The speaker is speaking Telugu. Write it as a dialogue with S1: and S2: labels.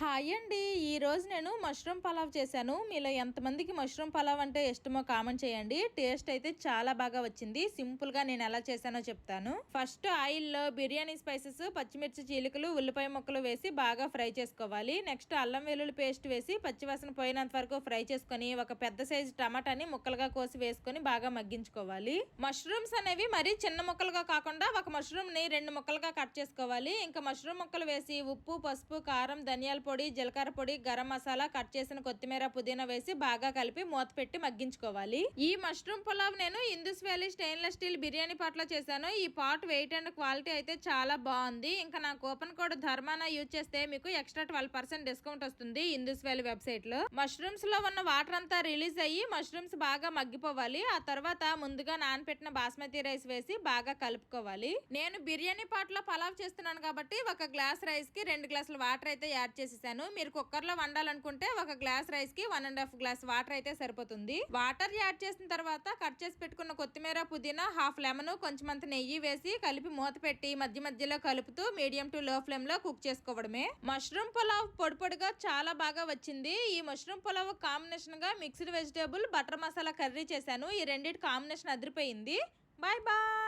S1: హాయ్ అండి. ఈ రోజు నేను మష్రూమ్ పలావ్ చేశాను. మీలో ఎంతమందికి మష్రూమ్ పలావ్ అంటే ఇష్టమో కామెంట్ చేయండి. టేస్ట్ అయితే చాలా బాగా వచ్చింది. సింపుల్గా నేను ఎలా చేశానో చెప్తాను. ఫస్ట్ ఆయిల్లో బిర్యానీ స్పైసెస్ పచ్చిమిర్చి చీలికలు ఉల్లిపాయ ముక్కలు వేసి బాగా ఫ్రై చేసుకోవాలి. నెక్స్ట్ అల్లం వెల్లుల్లి పేస్ట్ వేసి పచ్చివాసన పోయినంత వరకు ఫ్రై చేసుకొని ఒక పెద్ద సైజు టమాటాని ముక్కలుగా కోసి వేసుకొని బాగా మగ్గించుకోవాలి. మష్రూమ్స్ అనేవి మరీ చిన్న ముక్కలుగా కాకుండా ఒక మష్రూమ్ని రెండు ముక్కలుగా కట్ చేసుకోవాలి. ఇంకా మష్రూమ్ ముక్కలు వేసి ఉప్పు పసుపు కారం ధనియాల పొడి జీలకర్ర పొడి గరం మసాలా కట్ చేసిన కొత్తిమీర పుదీనా వేసి బాగా కలిపి మూత పెట్టి మగ్గించుకోవాలి. ఈ మష్రూమ్ పులావ్ నేను Indus valley stainless steel biryani పాట్లో చేశాను. ఈ పాట్ వెయిట్ అండ్ క్వాలిటీ అయితే చాలా బాగుంది. ఇంకా నా కూపన్ కోడ్ ధర్మాన యూజ్ చేస్తే మీకు ఎక్స్ట్రా ట్వెల్వ్ పర్సెంట్ డిస్కౌంట్ వస్తుంది ఇందుస్ వ్యాలీ వెబ్సైట్లో. మష్రూమ్స్లో ఉన్న వాటర్ అంతా రిలీజ్ అయ్యి మష్రూమ్స్ బాగా మగ్గిపోవాలి. ఆ తర్వాత ముందుగా నానపెట్టిన బాస్మతి రైస్ వేసి బాగా కలుపుకోవాలి. నేను బిర్యానీ పాట్లో పలావ్ చేస్తున్నాను కాబట్టి ఒక గ్లాస్ రైస్కి రెండు గ్లాసుల వాటర్ అయితే యాడ్ చేసి చేసేసాను మీరు కుక్కర్లో వండాలనుకుంటే ఒక గ్లాస్ రైస్కి one and half glass water అయితే సరిపోతుంది. వాటర్ యాడ్ చేసిన తర్వాత కట్ చేసి పెట్టుకున్న కొత్తిమీర పుదీనా హాఫ్ లెమన్ కొంచెం అంత నెయ్యి వేసి కలిపి మూత పెట్టి మధ్య మధ్యలో కలుపుతూ మీడియం టు లో ఫ్లేమ్లో కుక్ చేసుకోవడమే. మష్రూమ్ పులావ్ పొడి పొడిగా చాలా బాగా వచ్చింది. ఈ మష్రూమ్ పులావ్ కాంబినేషన్గా mixed vegetable butter masala curry చేశాను. ఈ రెండింటి కాంబినేషన్ అదిరిపోయింది. Bye bye!